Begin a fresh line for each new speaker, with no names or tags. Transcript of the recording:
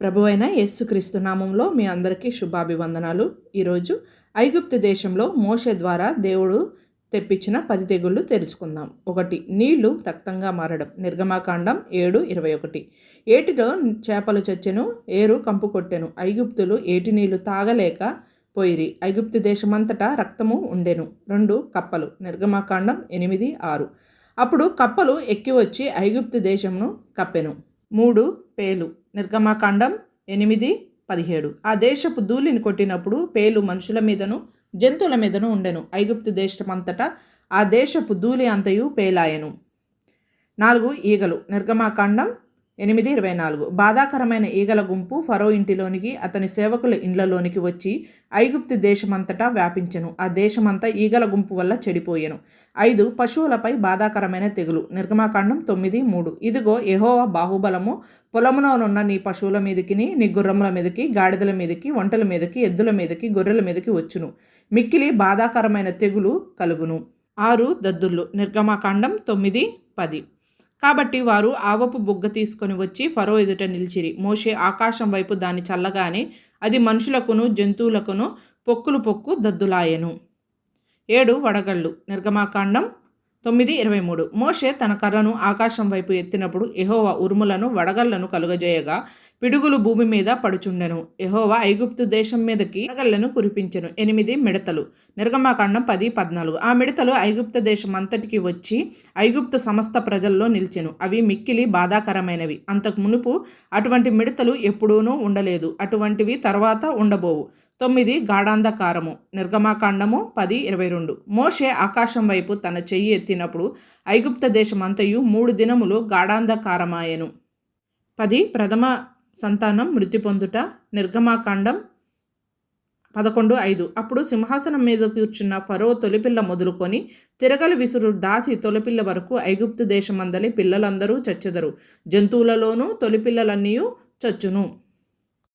ప్రభు అయిన యేసుక్రీస్తు నామంలో మీ అందరికీ శుభాభివందనాలు. ఈరోజు ఐగుప్తు దేశంలో మోషే ద్వారా దేవుడు తెప్పించిన పది తెగుళ్ళు తెరుచుకుందాం ఒకటి నీళ్ళు రక్తంగా మారడం. నిర్గమాకాండం ఏడు ఇరవై ఒకటి. ఏటిలో చేపలు చచ్చెను ఏరు కంపు కొట్టెను. ఐగుప్తులు ఏటి నీళ్ళు తాగలేక పోయిరి. ఐగుప్తు దేశమంతటా రక్తము ఉండెను. రెండు కప్పలు. నిర్గమాకాండం ఎనిమిది ఆరు. అప్పుడు కప్పలు ఎక్కి వచ్చి ఐగుప్తు దేశంను కప్పెను. మూడు పేలు. నిర్గమాకాండం ఎనిమిది పదిహేడు. ఆ దేశపు ధూళిని కొట్టినప్పుడు పేలు మనుషుల మీదను జంతువుల మీదను ఉండెను. ఐగుప్తు దేశమంతటా ఆ దేశపు ధూళి అంతయు పేలాయెను. నాలుగు ఈగలు. నిర్గమాకాండం ఎనిమిది ఇరవై నాలుగు. బాధాకరమైన ఈగల గుంపు ఫరో ఇంటిలోనికి అతని సేవకుల ఇండ్లలోనికి వచ్చి ఐగుప్తు దేశమంతటా వ్యాపించెను. ఆ దేశమంతా ఈగల గుంపు వల్ల చెడిపోయెను. ఐదు పశువులపై బాధాకరమైన తెగులు. నిర్గమాకాండం తొమ్మిది మూడు. ఇదిగో ఎహోవ బాహుబలము. పొలములోనున్న నీ పశువుల మీదకిని నీ గుర్రముల మీదకి గాడిదల మీదకి ఒంటల మీదకి ఎద్దుల మీదకి గొర్రెల మీదకి వచ్చును. మిక్కిలి బాధాకరమైన తెగులు కలుగును. ఆరు దద్దుళ్ళు నిర్గమాకాండం తొమ్మిది పది. కాబట్టి వారు ఆవపు బుగ్గ తీసుకొని వచ్చి ఫరో ఎదుట నిలిచిరి. మోషే ఆకాశం వైపు దాన్ని చల్లగానే అది మనుషులకును జంతువులకును పొక్కులు పొక్కు దద్దులాయెను. ఏడు వడగళ్ళు నిర్గమాకాండం తొమ్మిది ఇరవై మూడు. మోషే తన కర్రను ఆకాశం వైపు ఎత్తినప్పుడు ఎహోవా ఉరుములను వడగళ్ళను కలుగజేయగా పిడుగులు భూమి మీద పడుచుండెను. ఎహోవా ఐగుప్తు దేశం మీదకి వడగళ్ళను కురిపించెను. ఎనిమిది మిడతలు. నిర్గమాకాండం పది పద్నాలుగు. ఆ మిడతలు ఐగుప్త దేశం అంతటికి వచ్చి ఐగుప్తు సమస్త ప్రజల్లో నిలిచెను. అవి మిక్కిలి బాధాకరమైనవి. అంతకు మునుపు అటువంటి మిడతలు ఎప్పుడూనూ ఉండలేదు. అటువంటివి తర్వాత ఉండబోవు. తొమ్మిది గాఢాంధకారము నిర్గమాకాండము పది ఇరవై రెండు. మోషే ఆకాశం వైపు తన చెయ్యి ఎత్తినప్పుడు ఐగుప్త దేశమంతయు మూడు దినములు గాఢాంధకారమాయెను. పది ప్రథమ సంతానం మృతి పొందుట నిర్గమాకాండం పదకొండు ఐదు. అప్పుడు సింహాసనం మీద కూర్చున్న ఫరో తొలిపిల్ల మొదలుకొని తిరగలి విసురు దాసి తొలిపిల్ల వరకు ఐగుప్తు దేశమందలి పిల్లలందరూ చచ్చెదరు. జంతువులలోనూ తొలిపిల్లలన్నీ చచ్చును.